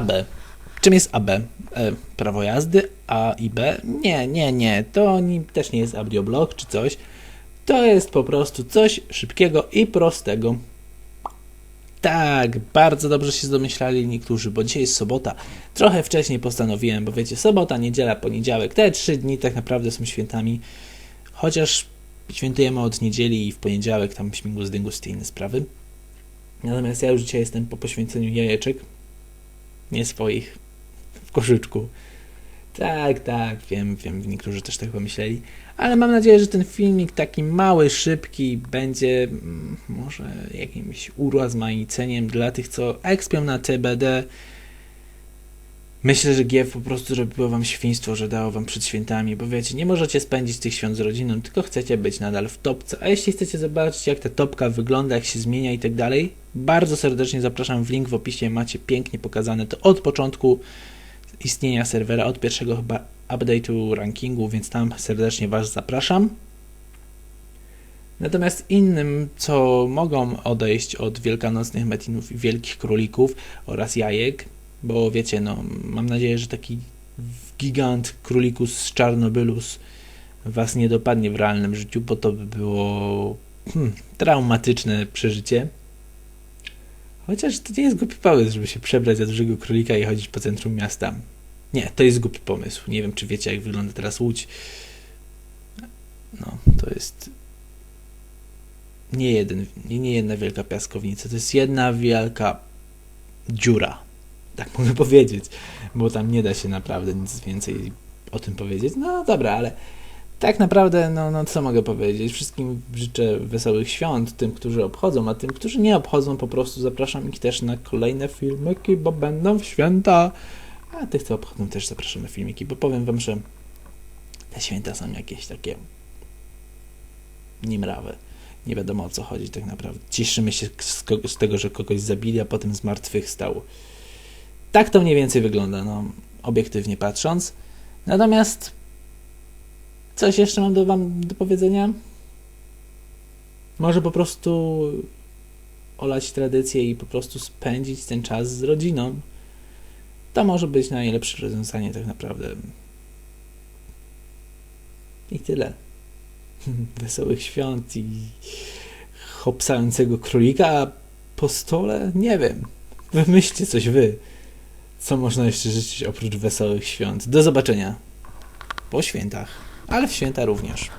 AB. Czym jest AB? E, prawo jazdy, A i B? Nie, nie, nie. To też nie jest audioblog czy coś. To jest po prostu coś szybkiego i prostego. Tak, bardzo dobrze się domyślali niektórzy, bo dzisiaj jest sobota. Trochę wcześniej postanowiłem, bo wiecie, sobota, niedziela, poniedziałek, te trzy dni tak naprawdę są świętami. Chociaż świętujemy od niedzieli i w poniedziałek tam śmigus dyngus te inne sprawy. Natomiast ja już dzisiaj jestem po poświęceniu jajeczek. Nie swoich. W koszyczku. Tak, tak, wiem, wiem, niektórzy też tak pomyśleli. Ale mam nadzieję, że ten filmik taki mały, szybki będzie mm, może jakimś urozmaiceniem dla tych, co ekspią na TBD. Myślę, że GF po prostu zrobiło wam świństwo, że dało wam przed świętami, bo wiecie, nie możecie spędzić tych świąt z rodziną, tylko chcecie być nadal w topce. A jeśli chcecie zobaczyć, jak ta topka wygląda, jak się zmienia i tak dalej, bardzo serdecznie zapraszam w link w opisie. Macie pięknie pokazane to od początku istnienia serwera, od pierwszego chyba update'u rankingu, więc tam serdecznie Was zapraszam. Natomiast innym, co mogą odejść od wielkanocnych metinów i wielkich królików oraz jajek, bo wiecie, no, mam nadzieję, że taki gigant królikus z Czarnobylus Was nie dopadnie w realnym życiu, bo to by było hmm, traumatyczne przeżycie. Chociaż to nie jest głupi pomysł, żeby się przebrać za dużego królika i chodzić po centrum miasta. Nie, to jest głupi pomysł. Nie wiem, czy wiecie, jak wygląda teraz Łódź. No, to jest nie, jeden, nie, jedna wielka piaskownica, to jest jedna wielka dziura. Tak mogę powiedzieć, bo tam nie da się naprawdę nic więcej o tym powiedzieć. No dobra, ale tak naprawdę, no, no co mogę powiedzieć? Wszystkim życzę wesołych świąt, tym, którzy obchodzą, a tym, którzy nie obchodzą, po prostu zapraszam ich też na kolejne filmiki, bo będą w święta. A tych, co obchodzą, też zapraszamy filmiki, bo powiem wam, że te święta są jakieś takie niemrawe. Nie wiadomo o co chodzi tak naprawdę. Cieszymy się z, z tego, że kogoś zabili, a potem z martwych stał. Tak to mniej więcej wygląda, no, obiektywnie patrząc. Natomiast coś jeszcze mam do wam do powiedzenia? Może po prostu olać tradycję i po prostu spędzić ten czas z rodziną. To może być najlepsze rozwiązanie tak naprawdę. I tyle. Wesołych świąt i hopsającego królika a po stole? Nie wiem. Wymyślcie coś wy. Co można jeszcze życzyć oprócz wesołych świąt? Do zobaczenia po świętach, ale w święta również.